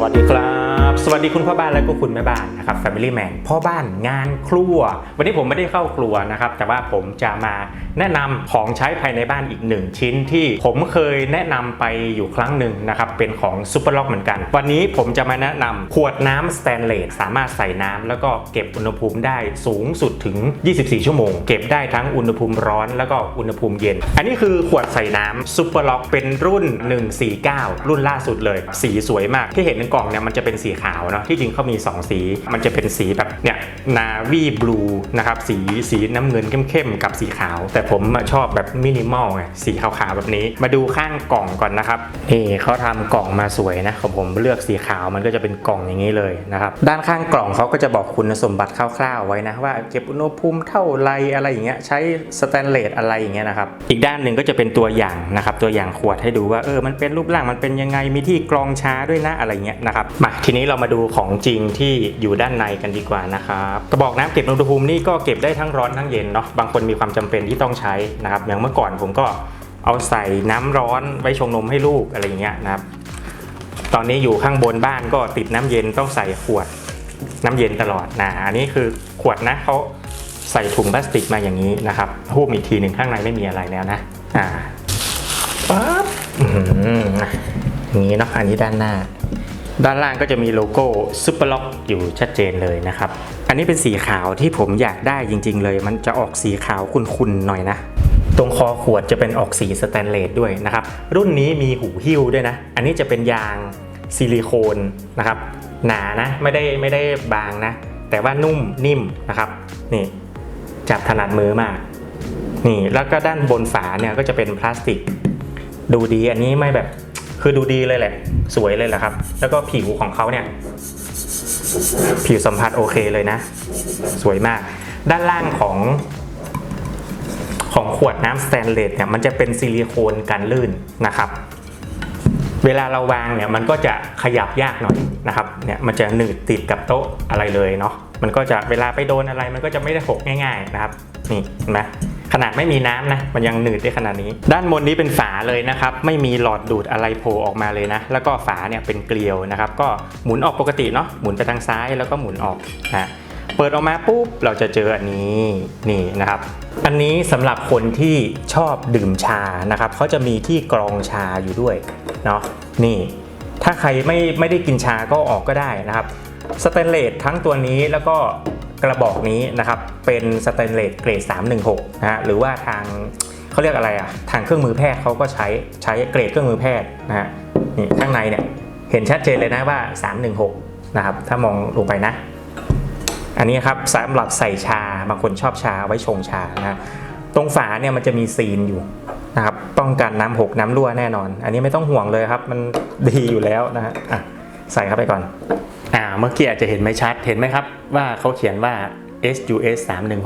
วัสดีครับ สวัสดีคุณพ่อบ้านและก็คุณแม่บ้านนะครับ Family Man พ่อบ้านงานครัว วันนี้ผมไม่ได้เข้าครัวนะครับ แต่ว่าผมจะมาแนะนำของใช้ภายในบ้านอีกหนึ่งชิ้นที่ผมเคยแนะนำไปอยู่ครั้งหนึ่งนะครับ เป็นของซูเปอร์ล็อกเหมือนกัน วันนี้ผมจะมาแนะนำขวดน้ำสแตนเลสสามารถใส่น้ำแล้วก็เก็บอุณหภูมิได้สูงสุดถึง 24 ชั่วโมง เก็บได้ทั้งอุณหภูมิร้อนแล้วก็อุณหภูมิเย็น อันนี้คือขวดใส่น้ำซูเปอร์ล็อกเป็นรุ่น 149 รุ่นล่าสุดเลย สีสวยมากที่เห็นในกล่องเนี่ยมันจะเป็นสีขาวเนาะที่จริงเขามี 2 สี มันจะเป็นสีแบบเนี่ยนาวีบลูนะครับสีสีน้ำเงินเข้มๆกับสีขาว แต่ผมชอบแบบมินิมอลไงสีขาวๆแบบนี้ มาดูข้างกล่องก่อนนะครับนี่เขาทำกล่องมาสวยนะของผมเลือกสีขาวมันก็จะเป็นกล่องอย่างนี้เลยนะครับด้านข้างกล่องเขาก็จะบอกคุณสมบัติคร่าวๆไว้นะว่าเก็บอุณหภูมิเท่าไรอะไรอย่างเงี้ยใช้สแตนเลสอะไรอย่างเงี้ยนะครับอีกด้านหนึ่งก็จะเป็นตัวอย่างนะครับตัวอย่างขวดให้ดูว่าเออมันเป็นรูปร่างมันเป็นยังไงมีที่กรองช้าด้วยนะอะไรเงี้ยนะครับมาทีนี้เรามาดูของจริงที่อยู่ด้านในกันดีกว่านะครับกระบอกน้ำเก็บอุณหภูมินี่ก็เก็บได้ทั้งร้อนทั้งเย็นเนาะบางคนมีความจำเป็นที่ต้องใช้นะครับอย่างเมื่อก่อนผมก็เอาใส่น้ำร้อนไว้ชงนมให้ลูกอะไรอย่างเงี้ยนะครับ ตอนนี้อยู่ข้างบนบ้านก็ติดน้ำเย็นต้องใส่ขวดน้ำเย็นตลอดนะอันนี้คือขวดนะเขาใส่ถุงพลาสติกมาอย่างนี้นะครับหูบอีกทีหนึ่งข้างในไม่มีอะไรแล้วนะอ่าปั๊บอื้อหืออย่างนี้เนาะอันนี้ด้านหน้า ด้านล่างก็จะมีโลโก้ซูเปอร์ล็อกอยู่ชัดเจนเลยนะครับ อันนี้เป็นสีขาวที่ผมอยากได้จริง ๆ เลย มันจะออกสีขาวขุ่นๆหน่อยนะ ตรงคอขวดจะเป็นออกสีสแตนเลสด้วยนะครับ รุ่นนี้มีหูหิ้วด้วยนะ อันนี้จะเป็นยางซิลิโคนนะครับหนานะไม่ได้ไม่ได้บางนะ แต่ว่านุ่มนิ่มนะครับนี่จับถนัดมือมากนี่แล้วก็ด้านบนฝาเนี่ยก็จะเป็นพลาสติก ดูดีอันนี้ไม่แบบ คือดูดีเลยแหละ สวยเลยแหละครับ แล้วก็ผิวของเขาเนี่ย ผิวสัมผัสโอเคเลยนะ สวยมาก ด้านล่างของของขวดน้ำสแตนเลสเนี่ยมันจะเป็นซิลิโคนกันลื่นนะครับ เวลาเราวางเนี่ยมันก็จะขยับยากหน่อยนะครับเนี่ยมันจะหนืดติดกับโต๊ะอะไรเลยเนาะมันก็จะเวลาไปโดนอะไรมันก็จะไม่ได้หกง่าย ๆนะครับ นี่เห็นไหม ขนาดไม่มีน้ำนะ มันยังหนืดได้ขนาดนี้ ด้านบนนี้เป็นฝาเลยนะครับ ไม่มีหลอดดูดอะไรโผล่ออกมาเลยนะ แล้วก็ฝาเนี่ยเป็นเกลียวนะครับ ก็หมุนออกปกติเนาะ หมุนไปทางซ้ายแล้วก็หมุนออกนะเปิดออกมาปุ๊บเราจะเจออันนี้นี่นะครับ อันนี้สำหรับคนที่ชอบดื่มชานะครับเขาจะมีที่กรองชาอยู่ด้วยเนาะนี่ถ้าใครไม่ไม่ได้กินชาก็ออกก็ได้นะครับสแตนเลสทั้งตัวนี้แล้วก็ กระบอกนี้นะครับเป็นสแตนเลสเกรด 316 นะฮะหรือว่าทางเขาเรียกอะไรอะทางเครื่องมือแพทย์เขาก็ใช้ใช้เกรดเครื่องมือแพทย์นะฮะนี่ข้างในเนี่ยเห็นชัดเจนเลยนะว่า 316 นะครับถ้ามองลงไปนะ อันนี้ครับสำหรับใส่ชาบางคนชอบชาไว้ชงชานะตรงฝาเนี่ยมันจะมีซีนอยู่นะครับป้องกันน้ำหกน้ำรั่วแน่นอน อันนี้ไม่ต้องห่วงเลยครับ มันดีอยู่แล้วนะฮะอะใส่เข้าไปก่อน อ่าเมื่อกี้อาจจะเห็นไม่ชัดเห็นไหมครับว่าเขาเขียนว่า SUS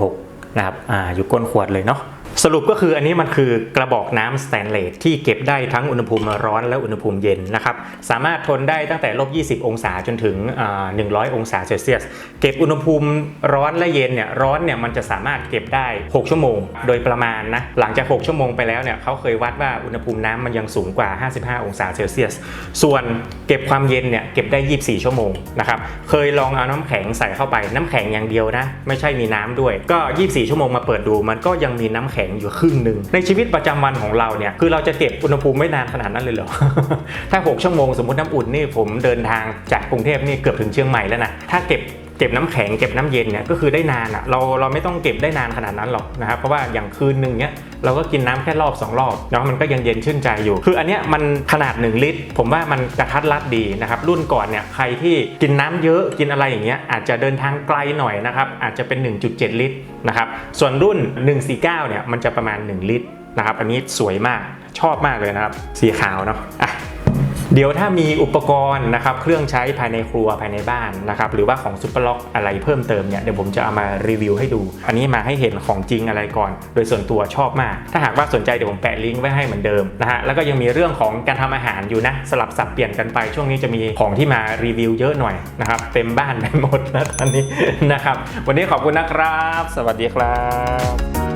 316นะครับอ่าอยู่ก้นขวดเลยเนาะ สรุปก็คืออันนี้มันคือกระบอกน้ำสแตนเลสที่เก็บได้ทั้งอุณหภูมิร้อนและอุณหภูมิเย็นนะครับ สามารถทนได้ตั้งแต่ลบ 20 องศาจนถึงอ่า100 องศาเซลเซียส เก็บอุณหภูมิร้อนและเย็นเนี่ยร้อนเนี่ยมันจะสามารถเก็บได้ 6 ชั่วโมง โดยประมาณนะหลังจาก 6 ชั่วโมงไปแล้วเนี่ยเขาเคยวัดว่าอุณหภูมิน้ำมันยังสูงกว่า 55 องศาเซลเซียส ส่วนเก็บความเย็นเนี่ยเก็บได้ 24 ชั่วโมงนะครับเคยลองเอาน้ำแข็งใส่เข้าไปน้ำแข็งอย่างเดียวนะไม่ใช่มีน้ำด้วยก็ 24 ชั่วโมงมาเปิดดูมันก็ยังมีน้ำแข็งอยู่ครึ่งหนึ่งในชีวิตประจำวันของเราเนี่ยคือเราจะเก็บอุณหภูมิไม่นานขนาดนั้นเลยเหรอถ้า 6 ชั่วโมงสมมติน้ำอุ่นนี่ผมเดินทางจากกรุงเทพนี่เกือบถึงเชียงใหม่แล้วนะถ้าเก็บ เก็บน้ำแข็งเก็บน้ำเย็นเนี่ยก็คือได้นานอะ่ะเราเราไม่ต้องเก็บได้นานขนาดนั้นหรอกนะครับเพราะว่าอย่างคืนหนึ่งเนี้ยเราก็กินน้ำแค่รอบสองรอบเนาะมันก็ยังเย็นชื่นใจอยู่ คืออันเนี้ยมันขนาด 1 ลิตร ผมว่ามันกระทัดรัดดีนะครับรุ่นก่อนเนี่ยใครที่กินน้ำเยอะกินอะไรอย่างเงี้ยอาจจะเดินทางไกลหน่อยนะครับอาจจะเป็น 1.7 ลิตรนะครับส่วนรุ่น 149เนี่ยมันจะประมาณ 1 ลิตรนะครับอันนี้สวยมากชอบมากเลยนะครับสีขาวเนาะอะ เดี๋ยวถ้ามีอุปกรณ์นะครับเครื่องใช้ภายในครัวภายในบ้านนะครับหรือว่าของซุปเปอร์ล็อกอะไรเพิ่มเติมเนี่ยเดี๋ยวผมจะเอามารีวิวให้ดู อันนี้มาให้เห็นของจริงอะไรก่อน โดยส่วนตัวชอบมาก ถ้าหากว่าสนใจเดี๋ยวผมแปะลิงก์ไว้ให้เหมือนเดิมนะฮะแล้วก็ยังมีเรื่องของการทำอาหารอยู่นะสลับสับเปลี่ยนกันไปช่วงนี้จะมีของที่มารีวิวเยอะหน่อยนะครับเต็มบ้านไปหมดนะตอนนี้นะครับวันนี้ขอบคุณนะครับ สวัสดีครับ